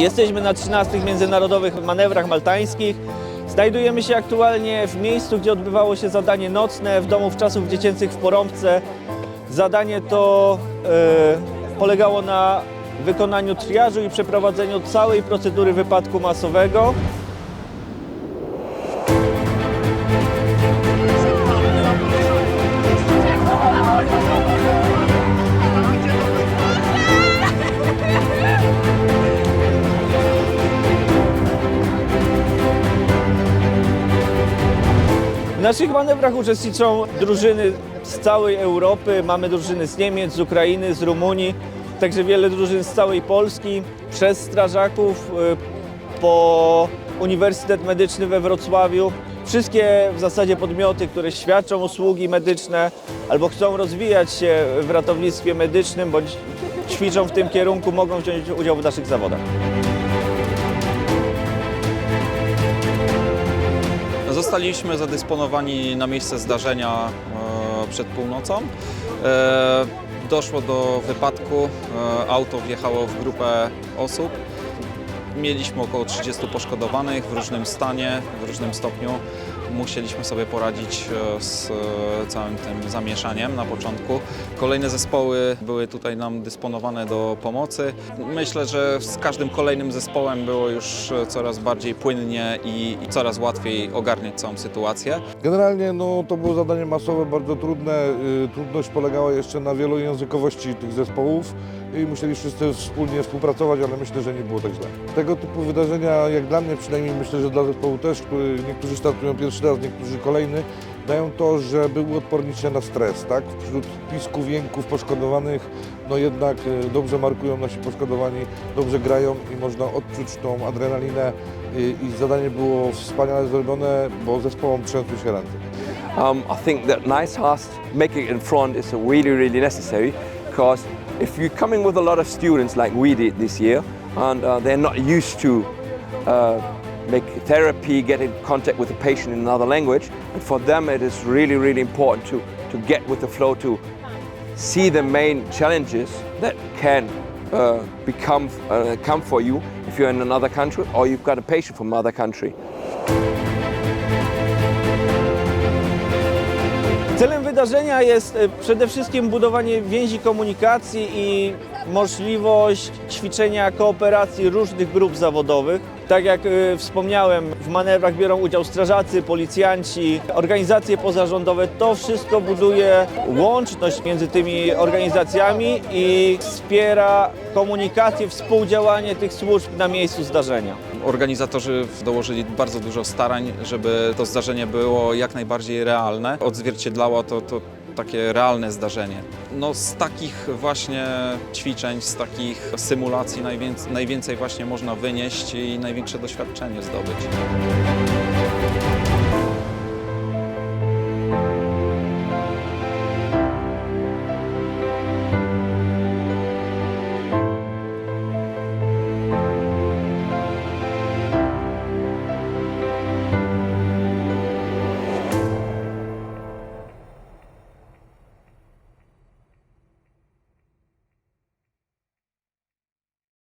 Jesteśmy na 13 międzynarodowych manewrach maltańskich. Znajdujemy się aktualnie w miejscu, gdzie odbywało się zadanie nocne w domu czasów dziecięcych w Porąbce. Zadanie to e, polegało na wykonaniu triażu i przeprowadzeniu całej procedury wypadku masowego. W naszych manewrach uczestniczą drużyny z całej Europy. Mamy drużyny z Niemiec, z Ukrainy, z Rumunii, także wiele drużyn z całej Polski. Przez strażaków y, po Uniwersytet Medyczny we Wrocławiu. Wszystkie w zasadzie podmioty, które świadczą usługi medyczne albo chcą rozwijać się w ratownictwie medycznym bądź ćwiczą w tym kierunku, mogą wziąć udział w naszych zawodach. Zostaliśmy zadysponowani na miejsce zdarzenia e, przed północą. E, Doszło do wypadku, e, auto wjechało w grupę osób. Mieliśmy około 30 poszkodowanych w różnym stanie, w różnym stopniu. Musieliśmy sobie poradzić e, z e, całym tym zamieszaniem na początku. Kolejne zespoły były tutaj nam dysponowane do pomocy. Myślę, że z każdym kolejnym zespołem było już e, coraz bardziej płynnie i, coraz łatwiej ogarniać całą sytuację. Generalnie no, to było zadanie masowe, bardzo trudne. Y, Trudność polegała jeszcze na wielojęzykowości tych zespołów i musieli wszyscy wspólnie współpracować, ale myślę, że nie było tak źle. Tego typu wydarzenia, jak dla mnie przynajmniej, myślę, że dla zespołu też, niektórzy startują pierwszy raz, niektórzy kolejny, dają to, żeby uodpornić się na stres, tak? Wśród pisków, jęków poszkodowanych, no jednak y, dobrze markują nasi poszkodowani, dobrze grają i można odczuć tą adrenalinę i zadanie było wspaniale zrobione, bo zespołom trzęsły się ręce. Um, I think that nice house, making it in front is really, really necessary because if you're coming with a lot of students like we did this year and uh, they're not used to uh, make therapy, get in contact with the patient in another language, and for them it is really, really important to, to get with the flow, to see the main challenges that can uh, become uh, come for you if you're in another country or you've got a patient from another country. Celem wydarzenia jest e, przede wszystkim budowanie więzi komunikacji i możliwość ćwiczenia kooperacji różnych grup zawodowych. Tak jak e, wspomniałem, w manewrach biorą udział strażacy, policjanci, organizacje pozarządowe. To wszystko buduje łączność między tymi organizacjami i wspiera komunikację, współdziałanie tych służb na miejscu zdarzenia. Organizatorzy dołożyli bardzo dużo starań, żeby to zdarzenie było jak najbardziej realne. Odzwierciedlało to, to takie realne zdarzenie. No, z takich właśnie ćwiczeń, z takich symulacji najwięcej, najwięcej właśnie można wynieść i największe doświadczenie zdobyć.